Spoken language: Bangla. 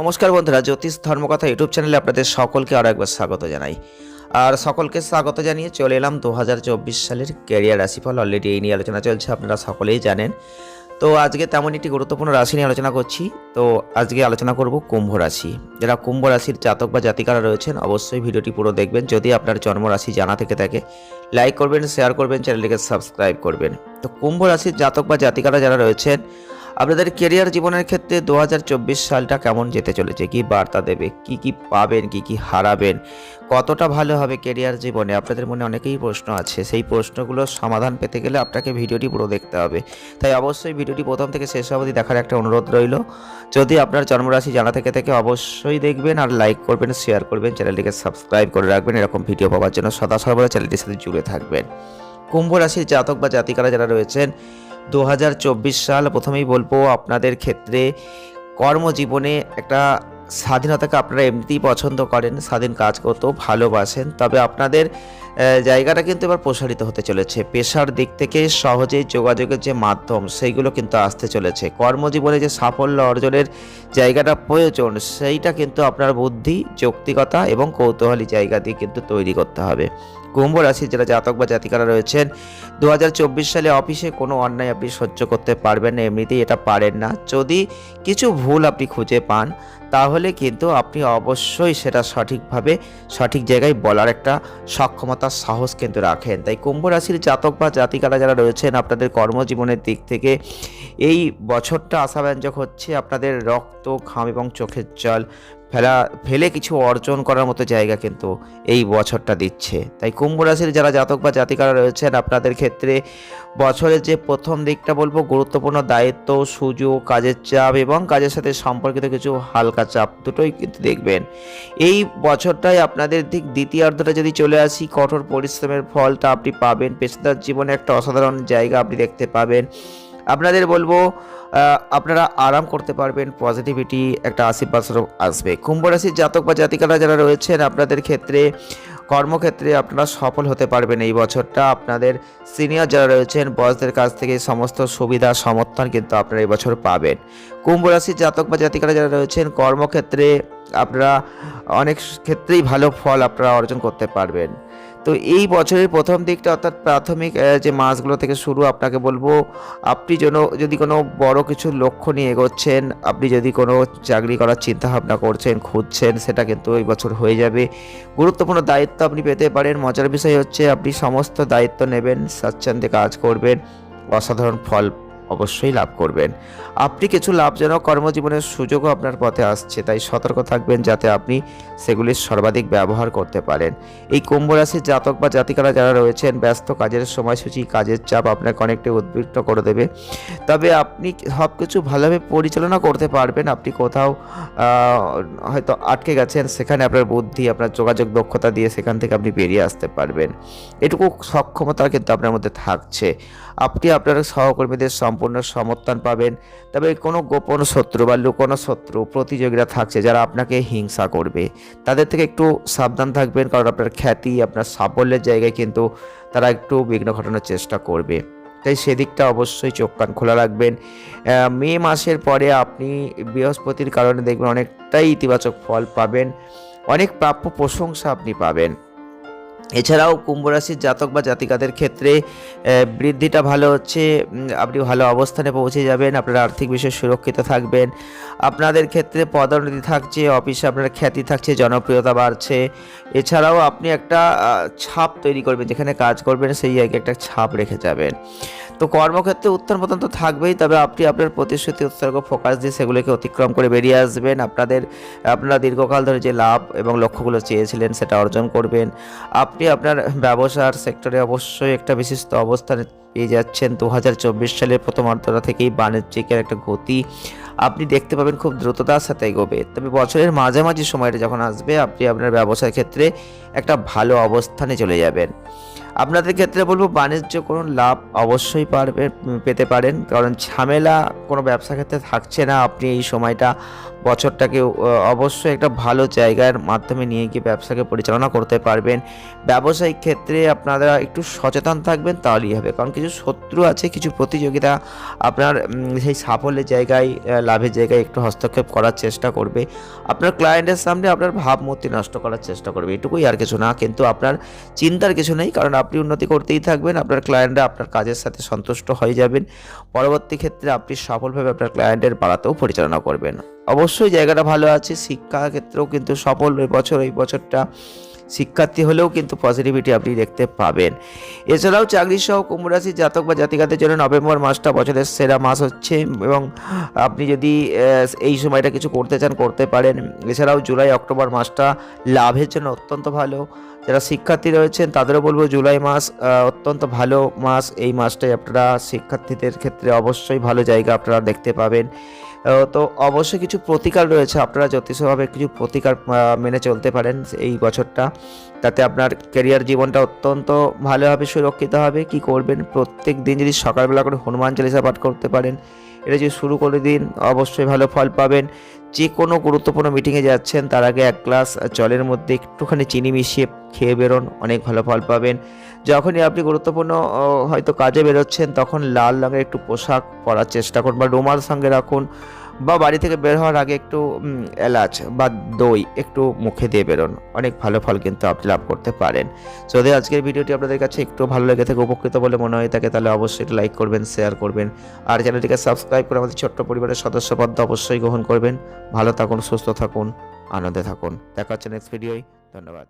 নমস্কার বন্ধুরা, জ্যোতিষ ধর্মকথা ইউটিউব চ্যানেলে আপনাদের সকলকে আরও একবার স্বাগত জানাই। আর সকলকে স্বাগত জানিয়ে চলে এলাম দু হাজার চব্বিশ সালের ক্যারিয়ার রাশিফল। অলরেডি এই নিয়ে আলোচনা চলছে, আপনারা সকলেই জানেন। তো আজকে তেমন একটি গুরুত্বপূর্ণ রাশি নিয়ে আলোচনা করছি। তো আজকে আলোচনা করব কুম্ভ রাশি। যারা কুম্ভ রাশির জাতক বা জাতিকারা রয়েছেন, অবশ্যই ভিডিওটি পুরো দেখবেন। যদি আপনার জন্ম রাশি জানা থেকে থাকে, লাইক করবেন, শেয়ার করবেন, চ্যানেলটিকে সাবস্ক্রাইব করবেন। তো কুম্ভ রাশির জাতক বা জাতিকারা যারা রয়েছেন আপনাদের কেরিয়ার জীবনের ক্ষেত্রে দু হাজার চব্বিশ সালটা কেমন যেতে চলেছে? কি বার্তা দেবে? কি কি পাবেন? কি কি হারাবেন? কতটা ভালো হবে কেরিয়ার জীবনে? আপনাদের মনে অনেকেই প্রশ্ন আছে। সেই প্রশ্নগুলোর সমাধান পেতে গেলে আপনাকে ভিডিওটি পুরো দেখতে হবে। তাই অবশ্যই ভিডিওটি প্রথম থেকে শেষ অবধি দেখার একটা অনুরোধ রইল। যদি আপনার জন্মরাশি জানা থেকে থেকে, অবশ্যই দেখবেন আর লাইক করবেন শেয়ার করবেন চ্যানেলটিকে সাবস্ক্রাইব করে রাখবেন। এরকম ভিডিও পাওয়ার জন্য সদা সর্বদা চ্যানেলটির সাথে জুড়ে থাকবেন। কুম্ভ রাশির জাতক বা জাতিকারা যারা রয়েছেন দু হাজার চব্বিশ সাল প্রথমেই বলব আপনাদের ক্ষেত্রে কর্মজীবনে একটা স্বাধীনতাকে আপনারা এমনিতেই পছন্দ করেন, স্বাধীন কাজ করতেও ভালোবাসেন। তবে আপনাদের জায়গাটা কিন্তু এবার প্রসারিত হতে চলেছে। পেশার দিক থেকে সহজেই যোগাযোগের যে মাধ্যম, সেইগুলো কিন্তু আসতে চলেছে। কর্মজীবনে যে সাফল্য অর্জনের জায়গাটা প্রয়োজন, সেইটা কিন্তু আপনার বুদ্ধি, যৌক্তিকতা এবং কৌতূহলী জায়গা দিয়ে কিন্তু তৈরি করতে হবে। কুম্ভ রাশির যারা জাতক বা জাতিকারা রয়েছেন দু হাজার চব্বিশ সালে অফিসে কোনো অন্যায় আপনি সহ্য করতে পারবেন না, এমনিতেই এটা পারেন না। যদি কিছু ভুল আপনি খুঁজে পান, তাহলে কিন্তু আপনি অবশ্যই সেটা সঠিকভাবে, সঠিক জায়গায় বলার একটা সক্ষমতা, সাহস কিন্তু রাখেন। তাই কুম্ভ রাশির জাতক বা জাতিকারা যারা রয়েছেন, আপনাদের কর্মজীবনের দিক থেকে এই বছরটা আশাব্যঞ্জক হচ্ছে। আপনাদের রক্ত, ঘাম এবং চোখের জল ফেলা, ফেলে কিছু অর্জন করার মতো জায়গা কিন্তু এই বছরটা দিচ্ছে। তাই কুম্ভ রাশির যারা জাতক বা জাতিকারা রয়েছেন, আপনাদের ক্ষেত্রে বছরের যে প্রথম দিকটা বলব, গুরুত্বপূর্ণ দায়িত্ব, সুযোগ, কাজের চাপ এবং কাজের সাথে সম্পর্কিত কিছু হালকা চাপ দুটোই কিন্তু দেখবেন। এই বছরটাই আপনাদের দিক দ্বিতীয়ার্ধটা যদি চলে আসি, কঠোর পরিশ্রমের ফলটা আপনি পাবেন। পেশাদার জীবনে একটা অসাধারণ জায়গা আপনি দেখতে পাবেন। আপনাদের বলব আপনারা আরাম করতে পারবেন পজিটিভিটি একটা আশীর্বাদ আসবে। কুম্ভ রাশির জাতক বা জাতিকারা যারা রয়েছেন, আপনাদের ক্ষেত্রে, কর্মক্ষেত্রে আপনারা সফল হতে পারবেন এই বছরটা। আপনাদের সিনিয়র যারা রয়েছেন বসদের কাছ থেকে সমস্ত সুবিধা, সমর্থন কিন্তু আপনারা এই বছর পাবেন। কুম্ভ রাশির জাতক বা জাতিকারা যারা রয়েছেন, কর্মক্ষেত্রে আপনারা অনেক ক্ষেত্রেই ভালো ফল আপনারা অর্জন করতে পারবেন। তো এই বছরের প্রথম দিকটা অর্থাৎ প্রাথমিক যে মাসগুলো থেকে শুরু আপনাকে বলব, আপনি যেন, যদি কোনো বড় কিছু লক্ষ্য নিয়ে এগোচ্ছেন, আপনি যদি কোনো চাকরি করার চিন্তা ভাবনা করছেন, খুঁজছেন, সেটা কিন্তু এই বছর হয়ে যাবে। গুরুত্বপূর্ণ দায়িত্ব আপনি পেতে পারেন। মজার বিষয় হচ্ছে, আপনি সমস্ত দায়িত্ব নেবেন, স্বাচ্ছন্দ্যে কাজ করবেন, অসাধারণ ফল অবশ্যই লাভ করবেন। আপনি কিছু লাভজনক কর্মজীবনের সুযোগও আপনার পথে আসছে, তাই সতর্ক থাকবেন যাতে আপনি সেগুলির সর্বাধিক ব্যবহার করতে পারেন। এই কুম্ভ রাশির জাতক বা জাতিকারা যারা রয়েছেন, ব্যস্ত কাজের সময়সূচি, কাজের চাপ আপনাকে অনেকটাই উদ্বিগ্ন করে দেবে। তবে আপনি সব কিছু ভালোভাবে পরিচালনা করতে পারবেন। আপনি কোথাও হয়তো আটকে গেছেন, সেখানে আপনার বুদ্ধি, আপনার যোগাযোগ দক্ষতা দিয়ে সেখান থেকে আপনি বেরিয়ে আসতে পারবেন। এটুকু সক্ষমতা কিন্তু আপনার মধ্যে থাকছে। আপনি আপনার সহকর্মীদের সম্পূর্ণ সমর্থন পাবেন। তবে কোনো গোপন শত্রু বা লুকোনো শত্রু, প্রতিযোগীরা থাকছে যারা আপনাকে হিংসা করবে। তাদের থেকে একটু সাবধান থাকবেন কারণ আপনার খ্যাতি, আপনার সাফল্যের জায়গায় কিন্তু তারা একটু বিঘ্ন ঘটানোর চেষ্টা করবে। তাই সেদিকটা অবশ্যই চোখ কান খোলা রাখবেন। মে মাসের পরে আপনি বৃহস্পতির কারণে দেখবেন অনেকটাই ইতিবাচক ফল পাবেন। অনেক প্রাপ্য প্রশংসা আপনি পাবেন। এছাড়াও কুম্ভ রাশির জাতক বা জাতিকাদের ক্ষেত্রে বৃদ্ধিটা ভালো হচ্ছে আপনি ভালো অবস্থানে পৌঁছে যাবেন, আপনার আর্থিক বিষয়ে সুরক্ষিত থাকবেন। আপনাদের ক্ষেত্রে পদোন্নতি থাকছে, অফিসে আপনার খ্যাতি থাকছে, জনপ্রিয়তা বাড়ছে। এছাড়াও আপনি একটা ছাপ তৈরি করবেন, যেখানে কাজ করবেন, সেই জায়গায় একটা ছাপ রেখে যাবেন। তো কর্মক্ষেত্রে উত্থান পতন তো থাকবেই, তবে আপনি আপনার প্রতিশ্রুতি উৎসর্গ ফোকাস দিয়ে সেগুলোকে অতিক্রম করে বেরিয়ে আসবেন। আপনাদের, আপনারা দীর্ঘকাল ধরে যে লাভ এবং লক্ষ্যগুলো চেয়েছিলেন সেটা অর্জন করবেন। আপনি আপনার ব্যবসার সেক্টরে অবশ্যই একটা বিশিষ্ট অবস্থানে পেয়ে যাচ্ছেন। দু হাজার চব্বিশ সালের প্রথম প্রথমার্ধটা থেকেই বাণিজ্যিকের একটা গতি আপনি দেখতে পাবেন খুব দ্রুততার সাথে এগোবে। তবে বছরের মাঝামাঝি সময়টা যখন আসবে, আপনি আপনার ব্যবসার ক্ষেত্রে একটা ভালো অবস্থানে চলে যাবেন। আপনাদের ক্ষেত্রে বলব, বাণিজ্য কোনো লাভ অবশ্যই পারবে পেতে পারেন। কারণ ঝামেলা কোনো ব্যবসা ক্ষেত্রে থাকছে না। আপনি এই সময়টা বছরটাকে অবশ্যই একটা ভালো জায়গার মাধ্যমে নিয়ে গিয়ে ব্যবসাকে পরিচালনা করতে পারবেন। ব্যবসায়িক ক্ষেত্রে আপনারা একটু সচেতন থাকবেন, তাহলেই হবে। কারণ কিছু শত্রু আছে, কিছু প্রতিযোগিতা আপনার সেই সাফল্যের জায়গায় লাভের জায়গায় একটু হস্তক্ষেপ করার চেষ্টা করবে। আপনার ক্লায়েন্টের সামনে আপনার ভাবমূর্তি নষ্ট করার চেষ্টা করবে। এটুকুই আর কিছু না, কিন্তু আপনার চিন্তার কিছু নেই, কারণ আপনি উন্নতি করতেই থাকবেন, আপনার ক্লায়েন্টরা আপনার কাজের সাথে সন্তুষ্ট হয়ে যাবেন। পরবর্তী ক্ষেত্রে আপনি সফলভাবে আপনার ক্লায়েন্টের বাড়াতেও পরিচালনা করবেন। অবশ্যই জায়গাটা ভালো আছে, শিক্ষা ক্ষেত্রেও কিন্তু সফল এই বছর, এই বছরটা শিক্ষার্থী হলেও কিন্তু পজিটিভিটি আপনি দেখতে পাবেন। এছাড়াও চাকরি সহ কুম্ভরাশি জাতক বা জাতিকাদের জন্য নভেম্বর মাসটা বছরের সেরা মাস হচ্ছে এবং আপনি যদি এই সময়টা কিছু করতে চান, করতে পারেন। এছাড়াও জুলাই, অক্টোবর মাসটা লাভের জন্য অত্যন্ত ভালো। যারা শিক্ষার্থী রয়েছেন, তাদেরও বলব জুলাই মাস অত্যন্ত ভালো মাস। এই মাসটাই আপনারা শিক্ষার্থীদের ক্ষেত্রে অবশ্যই ভালো জায়গা আপনারা দেখতে পাবেন। তো অবশ্যই কিছু প্রতিকার রয়েছে। আপনারা জ্যোতিষভাবে কিছু প্রতিকার মেনে চলতে পারেন এই বছরটা। তাতে আপনার ক্যারিয়ার জীবনটা অত্যন্ত ভালোভাবে সুরক্ষিত হবে। কি করবেন? প্রত্যেক দিন যদি সকালবেলা করে হনুমান চালিসা পাঠ করতে পারেন এটা যদি শুরু করে দিন, অবশ্যই ভালো ফল পাবেন। যে কোনো গুরুত্বপূর্ণ মিটিংয়ে যাচ্ছেন, তার আগে এক গ্লাস জলের মধ্যে একটুখানি চিনি মিশিয়ে খেয়ে বেরোন, অনেক ভালো ফল পাবেন। যখনই আপনি গুরুত্বপূর্ণ হয়তো কাজে বেরোচ্ছেন, তখন লাল রঙের একটু পোশাক পরার চেষ্টা করুন বা রুমাল সঙ্গে রাখুন। বা বাড়ি থেকে বের হওয়ার আগে একটু এলাচ বা দই একটু মুখে দিয়ে বেরোন। অনেক ভালো ফল কিন্তু আপনি লাভ করতে পারেন। যদি আজকের ভিডিওটি আপনাদের কাছে একটু ভালো লেগে থাকে, উপকৃত বলে মনে হয়ে থাকে, তাহলে অবশ্যই লাইক করবেন, শেয়ার করবেন। আর চ্যানেলটিকে সাবস্ক্রাইব করে আমাদের ছোট্ট পরিবারের সদস্য পদ অবশ্যই গ্রহণ করবেন। ভালো থাকুন, সুস্থ থাকুন, আনন্দে থাকুন। দেখা হচ্ছে নেক্সট ভিডিওয় ধন্যবাদ।